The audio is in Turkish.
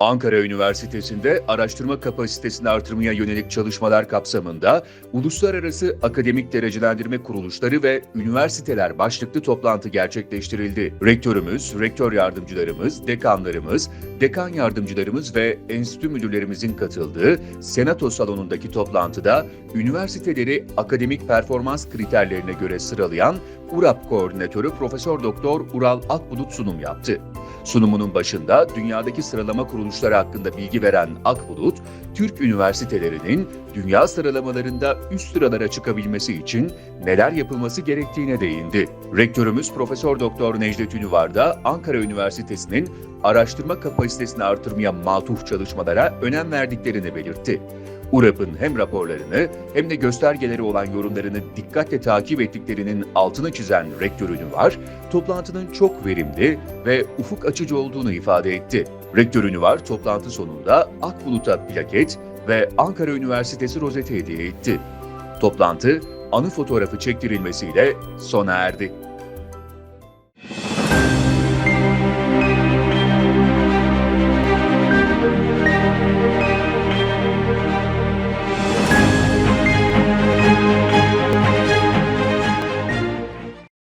Ankara Üniversitesi'nde araştırma kapasitesini artırmaya yönelik çalışmalar kapsamında Uluslararası Akademik Derecelendirme Kuruluşları ve Üniversiteler başlıklı toplantı gerçekleştirildi. Rektörümüz, rektör yardımcılarımız, dekanlarımız, dekan yardımcılarımız ve enstitü müdürlerimizin katıldığı Senato salonundaki toplantıda üniversiteleri akademik performans kriterlerine göre sıralayan URAP koordinatörü Profesör Doktor Ural Akbulut sunum yaptı. Sunumunun başında dünyadaki sıralama kuruluşları hakkında bilgi veren Akbulut, Türk üniversitelerinin dünya sıralamalarında üst sıralara çıkabilmesi için neler yapılması gerektiğine değindi. Rektörümüz Profesör Doktor Necdet Ünüvar da Ankara Üniversitesi'nin araştırma kapasitesini artırmaya matuf çalışmalara önem verdiklerini belirtti. URAP'ın hem raporlarını hem de göstergeleri olan yorumlarını dikkatle takip ettiklerinin altını çizen rektör Ünüvar, toplantının çok verimli ve ufuk açıcı olduğunu ifade etti. Rektör Ünüvar toplantı sonunda Akbulut'a plaket ve Ankara Üniversitesi rozeti hediye etti. Toplantı anı fotoğrafı çektirilmesiyle sona erdi.